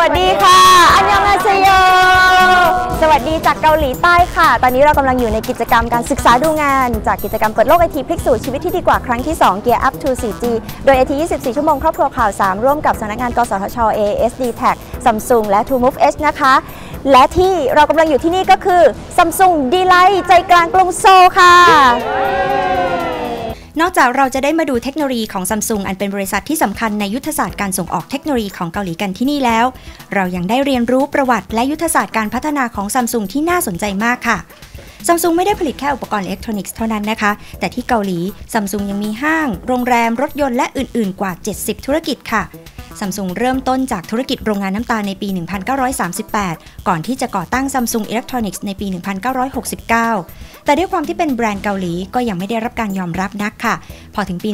วัสดีค่ะ อันยองอาเซโย สวัสดีจากเกาหลีใต้ค่ะ ตอนนี้เรากำลังอยู่ในกิจกรรมการศึกษาดูงาน จากกิจกรรมเปิดโลกไอทีพลิกสู่ชีวิตที่ดีกว่าครั้งที่2 Gear Up to 4G โดยไอที24 ชั่วโมงครอบครัวข่าว 3 ร่วมกับสำนักงาน กสทช ASD Tag Samsung และ True Move Edge นะคะ และที่เรากำลังอยู่ที่นี่ก็คือ Samsung d l i g h t ใจกลางกรุงโซลค่ะ นอกจากเราจะได้มาดูเทคโนโลยีของซัมซุงอันเป็นบริษัทที่สำคัญในยุทธศาสตร์การส่งออกเทคโนโลยีของเกาหลีกันที่นี่แล้ว เรายังได้เรียนรู้ประวัติและยุทธศาสตร์การพัฒนาของซัมซุงที่น่าสนใจมากค่ะซัมซุงไม่ได้ผลิตแค่อุปกรณ์อิเล็กทรอนิกส์เท่านั้นนะคะ แต่ที่เกาหลีซัมซุงยังมีห้าง โรงแรม รถยนต์และอื่น ๆ กว่า 70 ธุรกิจค่ะ ซัมซุงเริ่มต้นจากธุรกิจโรงงานน้ำตาลในปี 1938 ก่อนที่จะก่อตั้งซัมซุงอิเล็กทรอนิกส์ในปี 1969 แต่ด้วยความที่เป็นแบรนด์เกาหลีก็ยังไม่ได้รับการยอมรับนักค่ะ พอถึงปี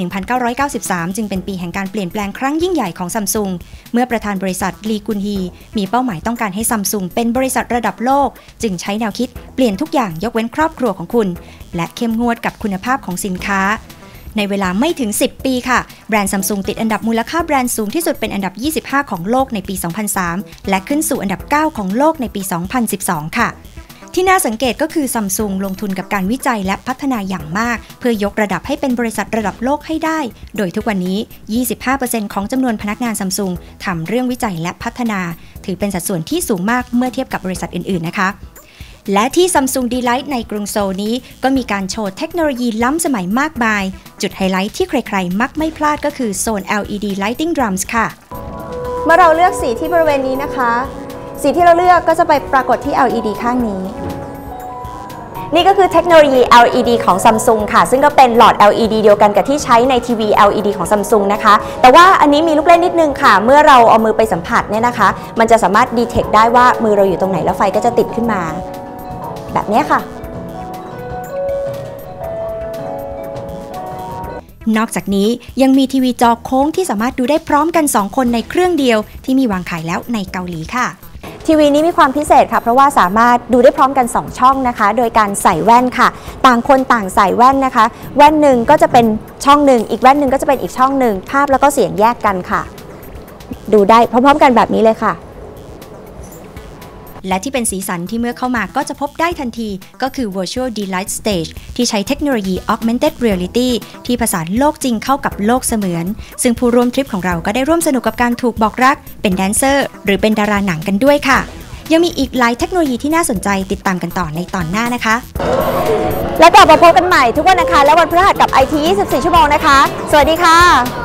1993 จึงเป็นปีแห่งการเปลี่ยนแปลงครั้งยิ่งใหญ่ของซัมซุงเมื่อประธานบริษัทลีกุนฮีมีเป้าหมายต้องการให้ซัมซุงเป็นบริษัทระดับโลก จึงใช้แนวคิดเปลี่ยนทุกอย่างยกเว้นครอบครัวของคุณ และเข้มงวดกับคุณภาพของสินค้า ในเวลาไม่ถึง 10 ปีค่ะ แบรนด์ซัมซุงติดอันดับมูลค่าแบรนด์สูงที่สุดเป็นอันดับ 25 ของโลกในปี 2003 และขึ้นสู่อันดับ 9 ของโลกในปี 2012 ค่ะที่น่าสังเกตก็คือซัมซุงลงทุนกับการวิจัยและพัฒนาอย่างมาก เพื่อยกระดับให้เป็นบริษัทระดับโลกให้ได้ โดยทุกวันนี้ 25%ของจำนวนพนักงานซัมซุงทำเรื่องวิจัยและพัฒนา ถือเป็นสัดส่วนที่สูงมากเมื่อเทียบกับบริษัทอื่น ๆ นะคะ และที่ Samsung d l i g h t ในกรุงโซลนี้ ก็มีการโชว์เทคโนโลยีล้ำสมัยมากมาย จุดไฮไลท์ที่ใครๆ มักไม่พลาดก็คือโซน LED Lighting Drums ค่ะ เมื่อเราเลือกสีที่บริเวณนี้นะคะ สีที่เราเลือกก็จะไปปรากฏที่ LED ข้างนี้ นี่ก็คือเทคโนโลยี LED ของ Samsung ค่ะ ซึ่งก็เป็นหลอด LED เดียวกันกับที่ใช้ในทีวี LED ของ Samsung นะคะ แต่ว่าอันนี้มีลูกเล่นนิดนึงค่ะ เมื่อเราเอามือไปสัมผัสเนี่ยนะคะ มันจะสามารถดีเทคได้ว่ามือเราอยู่ตรงไหนแล้วไฟก็จะติดขึ้นมา แบบนี้ค่ะ นอกจากนี้ยังมีทีวีจอโค้งที่สามารถดูได้พร้อมกัน 2 คนในเครื่องเดียว ที่มีวางขายแล้วในเกาหลีค่ะทีวีนี้มีความพิเศษค่ะเพราะว่าสามารถดูได้พร้อมกัน 2 ช่องนะคะ โดยการใส่แว่นค่ะ ต่างคนต่างใส่แว่นนะคะ แว่นหนึ่งก็จะเป็นช่องหนึ่งอีกแว่นหนึ่งก็จะเป็นอีกช่องหนึ่งภาพแล้วก็เสียงแยกกันค่ะ ดูได้พร้อมๆกันแบบนี้เลยค่ะ และที่เป็นสีสันที่เมื่อเข้ามาก็จะพบได้ทันที ก็คือ Virtual Delight Stage ที่ใช้เทคโนโลยี Augmented Reality ที่ผสานโลกจริงเข้ากับโลกเสมือน ซึ่งผู้ร่วมทริปของเราก็ได้ร่วมสนุกกับการถูกบอกรัก เป็นแดนเซอร์ หรือเป็นดาราหนังกันด้วยค่ะ ยังมีอีกหลายเทคโนโลยีที่น่าสนใจติดตามกันต่อในตอนหน้านะคะ และกลับมาพบกันใหม่ทุกวันอังคารและวันพฤหัสกับ IT 24 ชั่วโมงนะคะ สวัสดีค่ะ